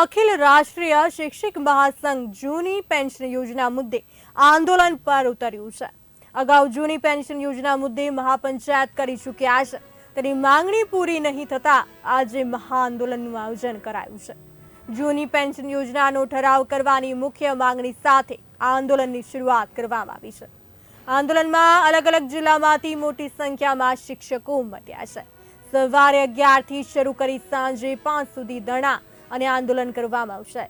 અખિલ રાષ્ટ્રીય શિક્ષક મહાસંઘ જૂની પેન્શન યોજના મુદ્દે આંદોલન પર ઉતર્યું છે. અગાઉ જૂની પેન્શન યોજના મુદ્દે મહાપંચાયત કરી ચૂક્યા છે. તેની માંગણી પૂરી નહીં થતાં આજે મહાઆંદોલનનું આયોજન કરાયું છે. જૂની પેન્શન યોજનાનો ઠરાવ કરવાની મુખ્ય માંગણી સાથે આંદોલનની શરૂઆત કરવામાં આવી છે. આંદોલનમાં અલગ અલગ જિલ્લામાંથી મોટી સંખ્યામાં શિક્ષકો ઉમટ્યા છે. સવારે અગિયારથી શરૂ કરી સાંજે પાંચ સુધી ધરણા અને આંદોલન કરવામાં આવશે.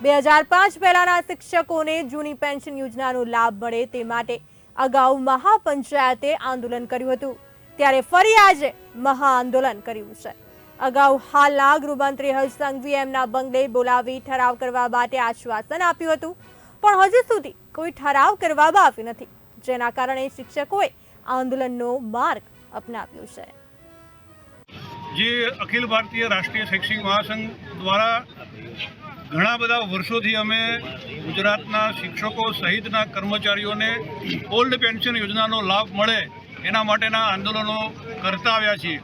બે હજાર પાંચ પહેલાના શિક્ષકોને જૂની પેન્શન યોજનાનો લાભ મળે તે માટે અગાઉ મહાપંચાયતે આંદોલન કર્યું હતું. ત્યારે ફરી આજે મહાઆંદોલન કર્યું છે. અગાઉ હાલના ગૃહમંત્રી હર્ષ સંઘવી એમના બંગલે બોલાવી ઠરાવ કરવા માટે આશ્વાસન આપ્યું હતું. પણ હજુ સુધી કોઈ ઠરાવ કરવામાં આવ્યો નથી, જેના કારણે શિક્ષકોએ આંદોલનનો માર્ગ અપનાવ્યો છે. જે અખિલ ભારતીય રાષ્ટ્રીય શૈક્ષિક મહાસંઘ દ્વારા ઘણા બધા વર્ષોથી અમે ગુજરાતના શિક્ષકો સહિતના કર્મચારીઓને ઓલ્ડ પેન્શન યોજનાનો લાભ મળે એના માટેના આંદોલનો કરતા આવ્યા છીએ.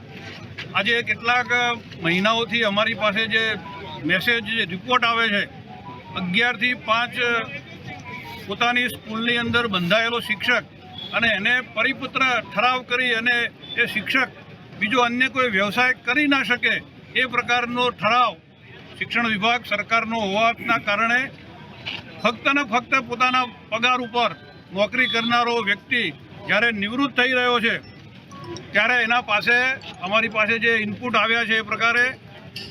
આજે કેટલાક મહિનાઓથી અમારી પાસે જે મેસેજ, જે રિપોર્ટ આવે છે, અગિયારથી પાંચ પોતાની સ્કૂલની અંદર બંધાયેલો શિક્ષક અને એને પરિપુત્ર ઠરાવ કરી અને એ શિક્ષક બીજો અન્ય કોઈ વ્યવસાય કરી ના શકે એ પ્રકારનો ઠરાવ શિક્ષણ વિભાગ સરકારનો હોવાના કારણે ફક્ત ને ફક્ત પોતાના પગાર ઉપર નોકરી કરનારો વ્યક્તિ જ્યારે નિવૃત્ત થઈ રહ્યો છે, ત્યારે એના પાસે અમારી પાસે જે ઇનપુટ આવ્યા છે એ પ્રકારે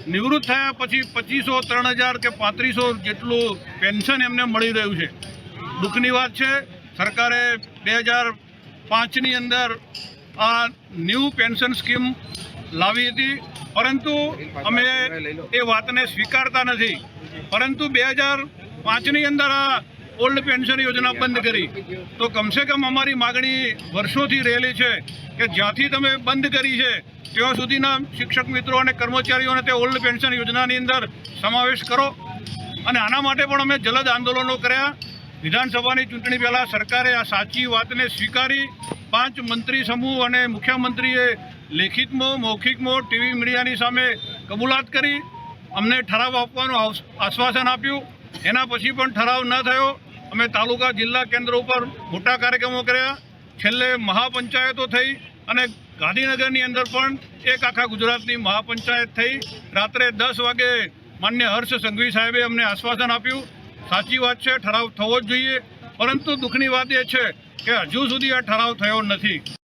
નિવૃત્ત થયા પછી પચીસો, ત્રણ હજાર કે પાંત્રીસો જેટલું પેન્શન એમને મળી રહ્યું છે. દુઃખની વાત છે, સરકારે બે હજાર પાંચની અંદર આ ન્યૂ પેન્શન સ્કીમ લાવી હતી. પરંતુ અમે એ વાતને સ્વીકારતા નથી. પરંતુ બે હજાર પાંચની અંદર આ ઓલ્ડ પેન્શન યોજના બંધ કરી. તો કમસે કમ અમારી માગણી વર્ષોથી રહેલી છે કે જ્યાંથી તમે બંધ કરી છે, ત્યાં સુધીના શિક્ષક મિત્રો અને કર્મચારીઓને તે ઓલ્ડ પેન્શન યોજનાની અંદર સમાવેશ કરો. અને આના માટે પણ અમે જલદ આંદોલનો કર્યા. વિધાનસભાની ચૂંટણી પહેલાં સરકારે આ સાચી વાતને સ્વીકારી. પાંચ મંત્રી સમૂહ અને મુખ્યમંત્રીએ લેખિતમાં, મૌખિકમાં ટીવી મીડિયાની સામે કબૂલાત કરી, અમને ઠરાવ આપવાનું આશ્વાસન આપ્યું. એના પછી પણ ઠરાવ ન થયો. અમે તાલુકા જિલ્લા કેન્દ્ર ઉપર મોટા કાર્યક્રમો કર્યા. છેલ્લે મહાપંચાયતો થઈ અને ગાંધીનગરની અંદર પણ એક આખા ગુજરાતની મહાપંચાયત થઈ. રાત્રે દસ વાગે માન્ય હર્ષ સંઘવી સાહેબે અમને આશ્વાસન આપ્યું. સાચી વાત છે, ઠરાવ થવો જ જોઈએ. પરંતુ દુઃખની વાત એ છે કે હજુ સુધી આ ઠરાવ થયો નથી.